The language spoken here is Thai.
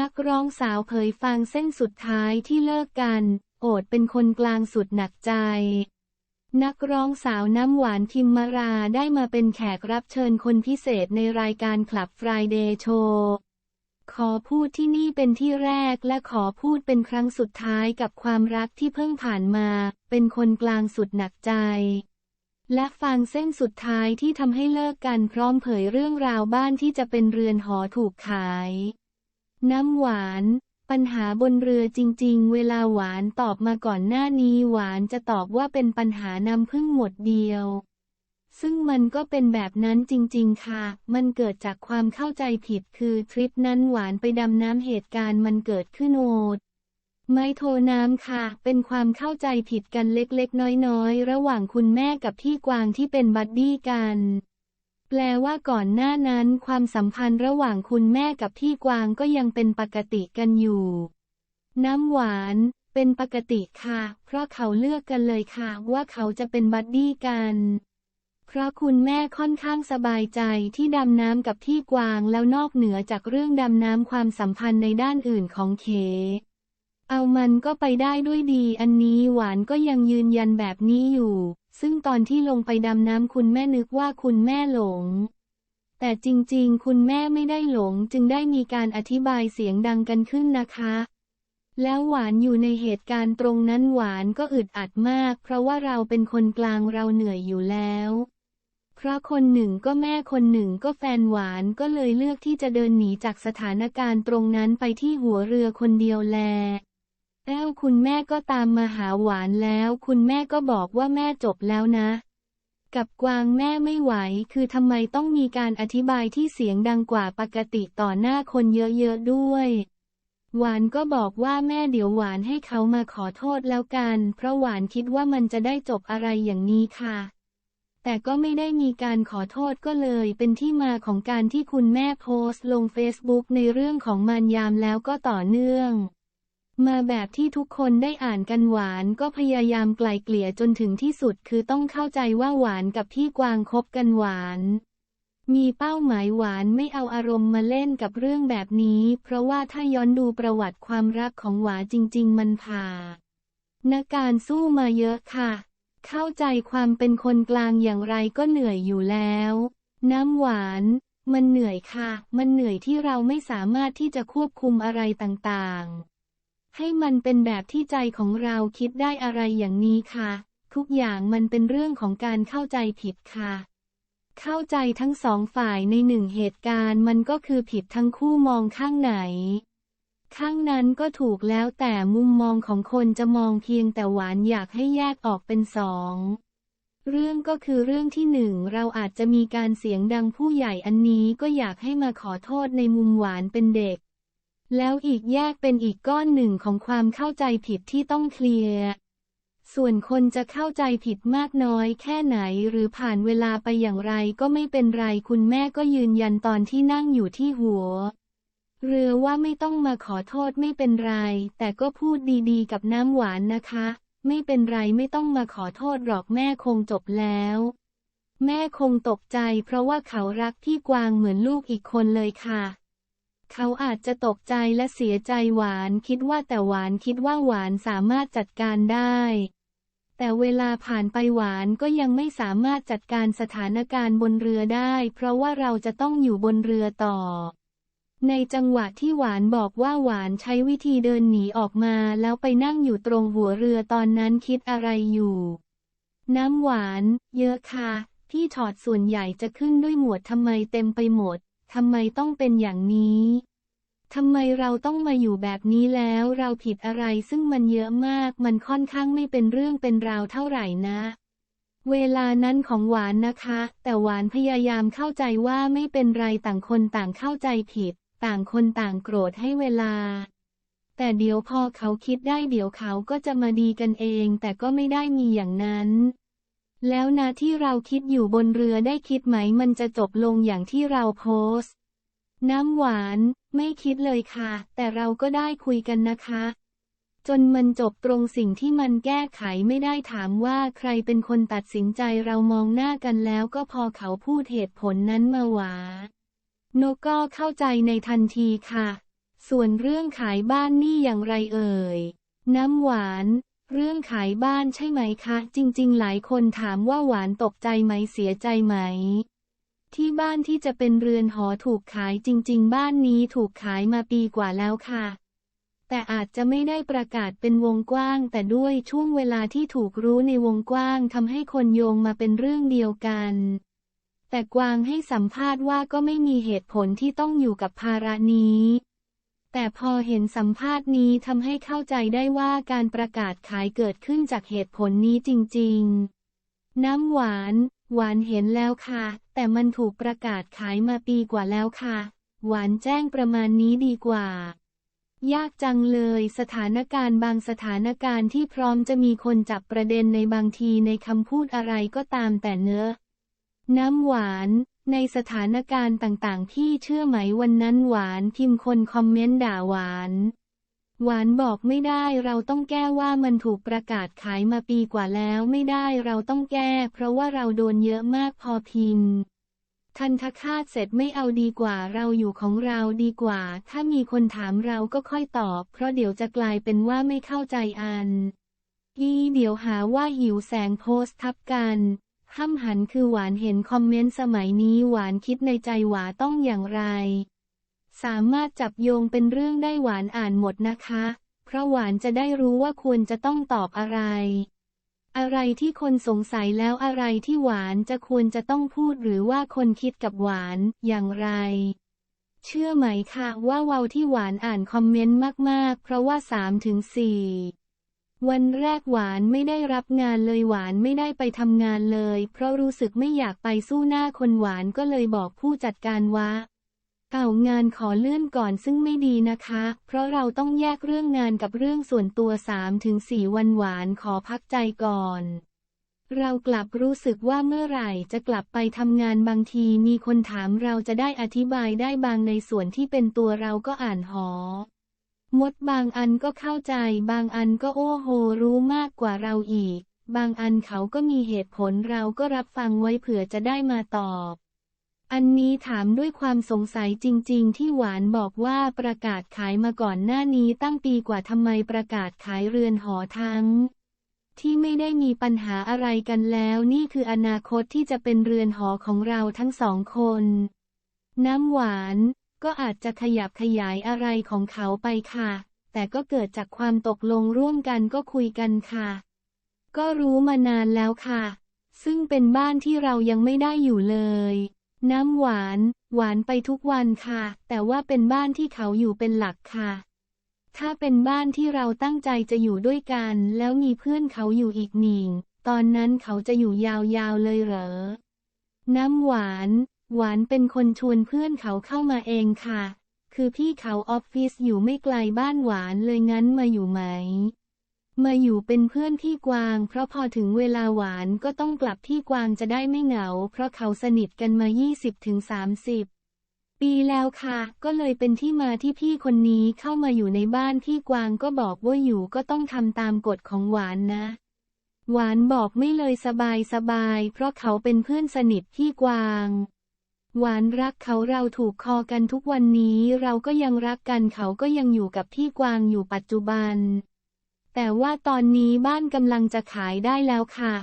นักร้องสาวเผยฟังเส้นสุดท้ายที่เลิกกัน โอดเป็นคนกลางสุดหนักใจ นักร้องสาวน้ำหวานพิมมาราได้มาเป็นแขกรับเชิญคนพิเศษในรายการคลับ Friday Show ขอพูดที่นี่เป็นที่แรกและขอพูดเป็นครั้งสุดท้ายกับความรักที่เพิ่งผ่านมา เป็นคนกลางสุดหนักใจ และฟังเส้นสุดท้ายที่ทำให้เลิกกันพร้อมเผยเรื่องราวบ้านที่จะเป็นเรือนหอถูกขาย น้ำหวาน ปัญหาบนเรือจริง ๆ เวลาหวานตอบมาก่อนหน้านี้หวานจะตอบว่าเป็นปัญหาน้ำพึ่งหมดเดียว ซึ่งมันก็เป็นแบบนั้นจริง ๆ ค่ะ มันเกิดจากความเข้าใจผิดคือทริปนั้นหวานไปดำน้ำเหตุการณ์มันเกิดขึ้นโอดไม่โทรน้ำค่ะ เป็นความเข้าใจผิดกันเล็กๆ น้อยๆ ระหว่างคุณแม่กับพี่กวางที่เป็นบัดดี้กัน แปลว่าก่อนหน้านั้นความสัมพันธ์ระหว่างคุณแม่กับพี่กวางก็ยังเป็นปกติกันอยู่ น้ำหวาน เป็นปกติค่ะ เพราะเขาเลือกกันเลยค่ะ ว่าเขาจะเป็นบัดดี้กัน เพราะคุณแม่ค่อนข้างสบายใจที่ดำน้ำกับพี่กวางแล้วนอกเหนือจากเรื่องดำน้ำความสัมพันธ์ในด้านอื่นของเคเอามันก็ไปได้ด้วยดีอันนี้หวานก็ยังยืนยันแบบนี้อยู่ ซึ่งตอนที่ลงไปดำน้ำคุณแม่นึกว่าคุณแม่หลง แต่จริงๆ คุณแม่ไม่ได้หลงจึงได้มีการอธิบายเสียงดังกันขึ้นนะคะ แล้วหวานอยู่ในเหตุการณ์ตรงนั้นหวานก็อึดอัดมาก เพราะว่าเราเป็นคนกลางเราเหนื่อยอยู่แล้วเพราะคนหนึ่งก็แม่คนหนึ่งก็แฟนหวานก็เลยเลือกที่จะเดินหนีจากสถานการณ์ตรงนั้นไปที่หัวเรือคนเดียวแล แล้วคุณแม่ก็ตามมาหาหวานแล้ว คุณแม่ก็บอกว่าแม่จบแล้วนะ กับกวางแม่ไม่ไหว คือทำไมต้องมีการอธิบายที่เสียงดังกว่าปกติต่อหน้าคนเยอะๆด้วย หวานก็บอกว่าแม่เดี๋ยวหวานให้เขามาขอโทษแล้วกัน เพราะหวานคิดว่ามันจะได้จบอะไรอย่างนี้ค่ะ แต่ก็ไม่ได้มีการขอโทษก็เลย เป็นที่มาของการที่คุณแม่โพสต์ลงเฟซบุ๊กในเรื่องของมารยามแล้วก็ต่อเนื่อง มาแบบที่ทุกคนได้อ่านกันหวานก็พยายามไกลเกลี่ยจนถึงที่สุดคือต้องเข้าใจว่าหวานกับพี่กวางคบกันหวาน มีเป้าหมายหวานไม่เอาอารมณ์มาเล่นกับเรื่องแบบนี้ เพราะว่าถ้าย้อนดูประวัติความรักของหวานจริง ๆ มันผ่านาการสู้มาเยอะค่ะ เข้าใจความเป็นคนกลางอย่างไรก็เหนื่อยอยู่แล้ว น้ำหวานมันเหนื่อยค่ะ มันเหนื่อยที่เราไม่สามารถที่จะควบคุมอะไรต่างๆ ให้มันเป็นแบบที่ใจของเราคิดได้อะไรอย่างนี้ค่ะ ทุกอย่างมันเป็นเรื่องของการเข้าใจผิดค่ะ เข้าใจทั้งสองฝ่ายในหนึ่งเหตุการณ์มันก็คือผิดทั้งคู่มองข้างไหน ข้างนั้นก็ถูกแล้วแต่มุมมองของคนจะมองเพียงแต่หวานอยากให้แยกออกเป็นสองเรื่องก็คือเรื่องที่หนึ่งเราอาจจะมีการเสียงดังผู้ใหญ่อันนี้ก็อยากให้มาขอโทษในมุมหวานเป็นเด็ก แล้วอีกแยกเป็นอีกก้อนหนึ่งของความเข้าใจผิดที่ต้องเคลียร์ ส่วนคนจะเข้าใจผิดมากน้อยแค่ไหนหรือผ่านเวลาไปอย่างไรก็ไม่เป็นไรคุณแม่ก็ยืนยันตอนที่นั่งอยู่ที่หัว เรือว่าไม่ต้องมาขอโทษไม่เป็นไร แต่ก็พูดดีๆ กับน้ำหวานนะคะ ไม่เป็นไรไม่ต้องมาขอโทษหรอกแม่คงจบแล้ว แม่คงตกใจเพราะว่าเขารักพี่กวางเหมือนลูกอีกคนเลยค่ะ เขาอาจจะตกใจและเสียใจหวานคิดว่าแต่หวานคิดว่าหวานสามารถจัดการได้ แต่เวลาผ่านไปหวานก็ยังไม่สามารถจัดการสถานการณ์บนเรือได้ เพราะว่าเราจะต้องอยู่บนเรือต่อ ในจังหวะที่หวานบอกว่าหวานใช้วิธีเดินหนีออกมาแล้วไปนั่งอยู่ตรงหัวเรือตอนนั้นคิดอะไรอยู่ น้ำหวาน เยอะค่ะ ที่ถอดส่วนใหญ่จะขึ้นด้วยหมวดทำไมเต็มไปหมด ทำไมต้องเป็นอย่างนี้ทำไมเราต้องมาอยู่แบบนี้แล้วเราผิดอะไรซึ่งมันเยอะมาก มันค่อนข้างไม่เป็นเรื่องเป็นราวเท่าไหร่นะ เวลานั้นของหวานนะคะ แต่หวานพยายามเข้าใจว่าไม่เป็นไรต่างคนต่างเข้าใจผิด ต่างคนต่างโกรธให้เวลา แต่เดี๋ยวพอเขาคิดได้เดี๋ยวเขาก็จะมาดีกันเอง แต่ก็ไม่ได้มีอย่างนั้น แล้วนะที่เราคิดอยู่บนเรือได้คิดไหมมันจะจบลงอย่างที่เราโพสต์น้ำหวาน ไม่คิดเลยค่ะ แต่เราก็ได้คุยกันนะคะ จนมันจบตรงสิ่งที่มันแก้ไขไม่ได้ถามว่าใครเป็นคนตัดสินใจเรามองหน้ากันแล้วก็พอเขาพูดเหตุผลนั้นมาหวา โนก็เข้าใจในทันทีค่ะ ส่วนเรื่องขายบ้านนี่อย่างไรเอ่ย น้ำหวาน เรื่องขายบ้านใช่ไหมคะ จริง ๆ หลายคนถามว่าหวานตกใจไหมเสียใจไหม ที่บ้านที่จะเป็นเรือนหอถูกขายจริง ๆ บ้านนี้ถูกขายมาปีกว่าแล้วค่ะ แต่อาจจะไม่ได้ประกาศเป็นวงกว้าง แต่ด้วยช่วงเวลาที่ถูกรู้ในวงกว้างทำให้คนโยงมาเป็นเรื่องเดียวกัน แต่กวางให้สัมภาษณ์ว่าก็ไม่มีเหตุผลที่ต้องอยู่กับภาระนี้ แต่พอเห็นสัมภาษณ์นี้ทำให้เข้าใจได้ว่าการประกาศขายเกิดขึ้นจากเหตุผลนี้จริง ๆ น้ำหวาน หวานเห็นแล้วค่ะ แต่มันถูกประกาศขายมาปีกว่าแล้วค่ะ หวานแจ้งประมาณนี้ดีกว่า ยากจังเลยสถานการณ์บางสถานการณ์ที่พร้อมจะมีคนจับประเด็นในบางทีในคำพูดอะไรก็ตามแต่เนื้อน้ำหวาน ในสถานการณ์ต่างๆ ที่เชื่อไหมวันนั้นหวานพิมพ์คนคอมเมนต์ด่าหวาน หวานบอกไม่ได้เราต้องแก้ว่ามันถูกประกาศขายมาปีกว่าแล้วไม่ได้เราต้องแก้ เพราะว่าเราโดนเยอะมากพอพิมพ์ทันทคาตเสร็จไม่เอาดีกว่าเราอยู่ของเราดีกว่า ถ้ามีคนถามเราก็ค่อยตอบ เพราะเดี๋ยวจะกลายเป็นว่าไม่เข้าใจอันอีเดี๋ยวหาว่าหิวแสงโพสทับกัน ห้ำหันคือหวานเห็นคอมเมนต์สมัยนี้หวานคิดในใจหวาต้องอย่างไร สามารถจับโยงเป็นเรื่องได้หวานอ่านหมดนะคะ เพราะหวานจะได้รู้ว่าควรจะต้องตอบอะไร อะไรที่คนสงสัยแล้วอะไรที่หวานจะควรจะต้องพูดหรือว่าคนคิดกับหวานอย่างไร เชื่อไหมคะว่าเวาที่หวานอ่านคอมเมนต์มากๆ เพราะว่า3ถึง4 วันแรกหวานไม่ได้รับงานเลยหวานไม่ได้ไปทำงานเลย เพราะรู้สึกไม่อยากไปสู้หน้าคนหวานก็เลยบอกผู้จัดการว่าเก่างานขอเลื่อนก่อนซึ่งไม่ดีนะคะ เพราะเราต้องแยกเรื่องงานกับเรื่องส่วนตัว 3-4 วันหวานขอพักใจก่อน เรากลับรู้สึกว่าเมื่อไหร่จะกลับไปทำงานบางทีมีคนถามเราจะได้อธิบายได้บางในส่วนที่เป็นตัวเราก็อ่านหอ มดบางอันก็เข้าใจ บางอันก็โอ้โหรู้มากกว่าเราอีก บางอันเขาก็มีเหตุผลเราก็รับฟังไว้เผื่อจะได้มาตอบ อันนี้ถามด้วยความสงสัยจริง ๆ ที่หวานบอกว่าประกาศขายมาก่อนหน้านี้ตั้งปีกว่าทำไมประกาศขายเรือนหอทั้ง ที่ไม่ได้มีปัญหาอะไรกันแล้วนี่คืออนาคตที่จะเป็นเรือนหอของเราทั้งสองคน น้ำหวาน ก็อาจจะขยับขยายอะไรของเขาไปค่ะ แต่ก็เกิดจากความตกลงร่วมกันก็คุยกันค่ะ ก็รู้มานานแล้วค่ะ ซึ่งเป็นบ้านที่เรายังไม่ได้อยู่เลย น้ำหวาน หวานไปทุกวันค่ะ แต่ว่าเป็นบ้านที่เขาอยู่เป็นหลักค่ะ ถ้าเป็นบ้านที่เราตั้งใจจะอยู่ด้วยกัน แล้วมีเพื่อนเขาอยู่อีกหนึ่งตอนนั้นเขาจะอยู่ยาวๆเลยเหรอ น้ำหวาน หวานเป็นคนชวนเพื่อนเขาเข้ามาเองค่ะ คือพี่เขาออฟฟิศอยู่ไม่ไกลบ้านหวานเลยงั้นมาอยู่ไหม มาอยู่เป็นเพื่อนพี่กวาง เพราะพอถึงเวลาหวานก็ต้องกลับที่กวางจะได้ไม่เหงา เพราะเขาสนิทกันมา 20-30 ปีแล้วค่ะ ก็เลยเป็นที่มาที่พี่คนนี้เข้ามาอยู่ในบ้านพี่กวางก็บอกว่าอยู่ก็ต้องทำตามกฎของหวานนะหวานบอกไม่เลยสบายสบาย เพราะเขาเป็นเพื่อนสนิทพี่กวาง หวานรักเขาเราถูกคอกันทุกวันนี้เราก็ยังรักกันเขาก็ยังอยู่กับพี่กวางอยู่ปัจจุบัน แต่ว่าตอนนี้บ้านกำลังจะขายได้แล้วค่ะ